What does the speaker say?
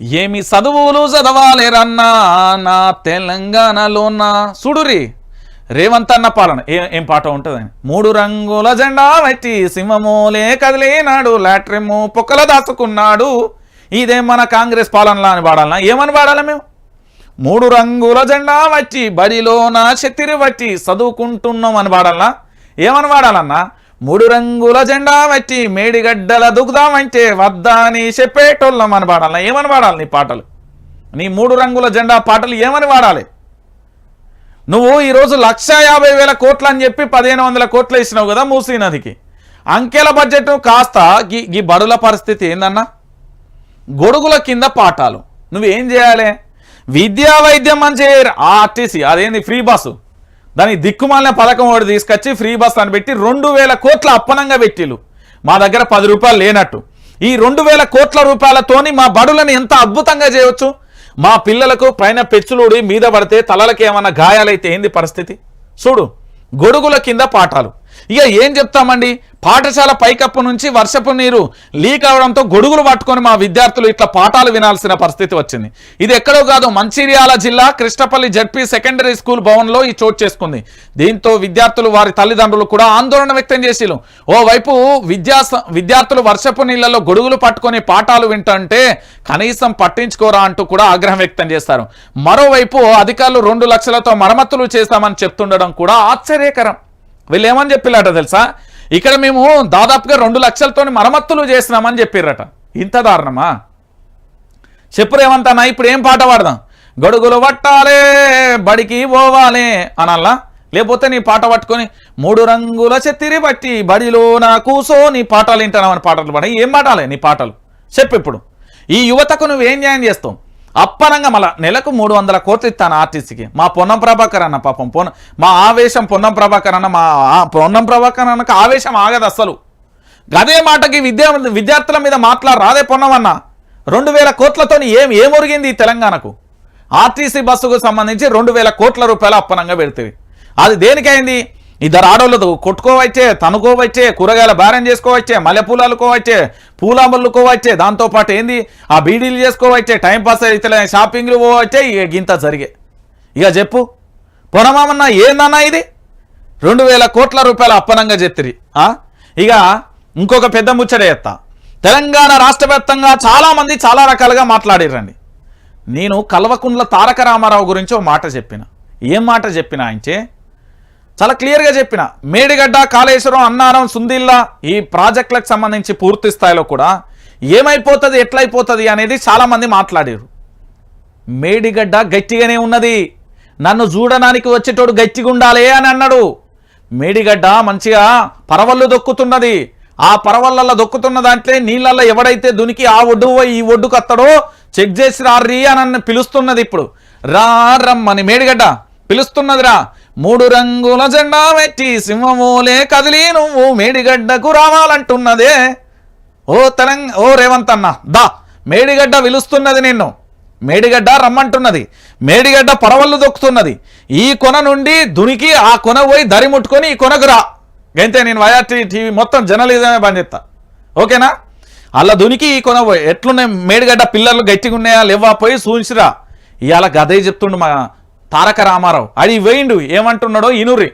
ఏమి చదువులు చదవాలేరన్నా నా తెలంగాణలోన? చూడురి రేవంత్ అన్న పాలన. ఏ ఏం పాట ఉంటుందని మూడు రంగుల జెండా పెట్టి సింహమూలే కదిలేనాడు లాట్రిము పొక్కల దాచుకున్నాడు. ఇదే మన కాంగ్రెస్ పాలనలా అని పాడాలనా ఏమని వాడాలి మేము? మూడు రంగుల జెండా వచ్చి బడిలోన చెత్తిరి బట్టి చదువుకుంటున్నాం అని వాడాలనా? ఏమని వాడాలన్నా? మూడు రంగుల జెండా వచ్చి మేడిగడ్డల దుకుదామంటే వద్దా అని చెప్పేటోళ్ళం అని పాడాలి. ఏమని వాడాలి నీ పాటలు? నీ మూడు రంగుల జెండా పాటలు ఏమని వాడాలి నువ్వు ఈరోజు లక్ష యాభై వేల కోట్లు అని చెప్పి పదిహేను వందల కోట్లు ఇచ్చినావు కదా మూసీ నదికి. అంకెల బడ్జెట్ కాస్త గీ గీ బడుల పరిస్థితి ఏందన్నా? గొడుగుల కింద పాఠాలు. నువ్వేం చేయాలి? విద్యా వైద్యం మంచి ఆర్టీసీ అదేంది ఫ్రీ బస్సు? దాని దిక్కుమాలిన పథకం ఒకటి తీసుకొచ్చి ఫ్రీ బస్ అని పెట్టి రెండు వేల కోట్ల అప్పనంగా పెట్టిలు మా దగ్గర పది రూపాయలు లేనట్టు. ఈ రెండు వేల కోట్ల రూపాయలతోని మా బడులను ఎంత అద్భుతంగా చేయవచ్చు మా పిల్లలకు పైన పెచ్చులుడి మీద పడితే తలలకి ఏమన్నా గాయాలైతే ఏంది పరిస్థితి? చూడు గొడుగుల కింద పాఠాలు. ఇక ఏం చెప్తామండి? పాఠశాల పైకప్పు నుంచి వర్షపు నీరు లీక్ అవడంతో గొడుగులు పట్టుకొని మా విద్యార్థులు ఇట్లా పాఠాలు వినాల్సిన పరిస్థితి వచ్చింది. ఇది ఎక్కడో కాదు మంచిర్యాల జిల్లా కృష్ణపల్లి జడ్పీ సెకండరీ స్కూల్ భవన్లో ఈ చోటు చేసుకుంది. దీంతో విద్యార్థులు వారి తల్లిదండ్రులు కూడా ఆందోళన వ్యక్తం చేసిరు ఓవైపు విద్యా విద్యార్థులు వర్షపు నీళ్ళలో గొడుగులు పట్టుకొని పాఠాలు వింటుంటే కనీసం పట్టించుకోరా అంటూ కూడా ఆగ్రహం వ్యక్తం చేస్తారు. మరోవైపు అధికారులు రెండు లక్షలతో మరమ్మతులు చేస్తామని చెప్తుండడం కూడా ఆశ్చర్యకరం. వీళ్ళు ఏమని చెప్పిల్లట తెలుసా? ఇక్కడ మేము దాదాపుగా రెండు లక్షలతో మరమ్మతులు చేసినామని చెప్పిర్రట. ఇంత దారుణమా? చెప్పురు ఏమంటానా? ఇప్పుడు ఏం పాట పాడదాం? గొడుగులు పట్టాలే బడికి పోవాలే అనల్లా లేకపోతే నీ పాట పట్టుకొని మూడు రంగుల చెత్తిరి పట్టి బడిలో నా కూసో నీ పాటలు వింటానమని పాటలు పాడ ఏం పాటాలే నీ పాటలు? చెప్పు ఇప్పుడు. ఈ యువతకు నువ్వేం న్యాయం చేస్తావు? అప్పనంగా మళ్ళీ నెలకు మూడు వందల కోట్లు ఇస్తాను ఆర్టీసీకి. మా పొన్నం ప్రభాకర్ అన్న పాపం. పొన్న మా ఆవేశం పొన్నం ప్రభాకర్ అన్న మా పొన్నం ప్రభాకర్ అన్నకు ఆవేశం ఆగదు అసలు గదే మాటకి విద్యా విద్యార్థుల మీద మాట్లాడరాదే పొన్నమన్న రెండు వేల కోట్లతోని ఏం ఏమొరిగింది ఈ తెలంగాణకు? ఆర్టీసీ బస్సుకు సంబంధించి రెండు వేల కోట్ల రూపాయలు అప్పనంగా పెడుతుంది అది దేనికైంది? ఇద్దరు ఆడోళ్ళు కొట్టుకోవచ్చే తనుకోవచ్చే కూరగాయల బేరం చేసుకోవచ్చే మల్లెపూలు అల్లుకోవచ్చే పూలమల్లుకోవచ్చే దాంతోపాటు ఏంది? ఆ బీడీలు చేసుకోవచ్చే టైంపాస్ అయితే షాపింగ్లు పోవచ్చే ఇక గింత జరిగే. ఇక చెప్పు. పొనమామన్న ఏందన్నా ఇది? రెండు వేల కోట్ల రూపాయల అప్పనంగా చెప్తిరి ఇక ఇంకొక పెద్ద ముచ్చట ఎత్తా తెలంగాణ రాష్ట్ర వ్యాప్తంగా చాలా చాలా రకాలుగా మాట్లాడిర్రండి. నేను కల్వకుండ్ల తారక రామారావు గురించి ఒక మాట చెప్పిన. ఏం మాట చెప్పిన ఆయనచే చాలా క్లియర్గా చెప్పిన. మేడిగడ్డ కాళేశ్వరం అన్నారం సుందిల్లా ఈ ప్రాజెక్టులకు సంబంధించి పూర్తి స్థాయిలో కూడా ఏమైపోతుంది ఎట్లయిపోతుంది అనేది చాలామంది మాట్లాడారు. మేడిగడ్డ గట్టిగానే ఉన్నది. నన్ను చూడడానికి వచ్చేటోడు గట్టిగా ఉండాలి అని అన్నాడు. మేడిగడ్డ మంచిగా పరవళ్ళు దొక్కుతున్నది. ఆ పరవళ్ళల్లో దొక్కుతున్న దాంట్లో నీళ్ళల్లో ఎవడైతే దునికి ఆ ఒడ్డు పోయి ఈ ఒడ్డుకు అత్తడో చెక్ చేసి రారీ అని పిలుస్తున్నది ఇప్పుడు. రా రమ్మని మేడిగడ్డ పిలుస్తున్నదిరా. మూడు రంగుల జెండా పెట్టి సింహమూలే కదిలి నువ్వు మేడిగడ్డకు రావాలంటున్నదే. ఓ తెలంగ ఓ రేవంత్ అన్న దా మేడిగడ్డ విలుస్తున్నది నిన్ను. మేడిగడ్డ రమ్మంటున్నది. మేడిగడ్డ పొడవళ్ళు దొక్కుతున్నది. ఈ కొన నుండి దునికి ఆ కొన పోయి దరి ముట్టుకొని ఈ కొనకు రా. అయితే నేను వైఆర్టీ టీవీ మొత్తం జర్నలిజమే పనిచేస్తా ఓకేనా? అలా దునికి ఈ కొన పోయి. ఎట్లున్నాయి మేడిగడ్డ పిల్లలు గట్టిగా ఉన్నాయా లేవా పోయి చూసిరా ఇవాళ గదే చెప్తుండు మా తారక రామారావు. అది వేయిండు ఏమంటున్నాడో ఇనురి.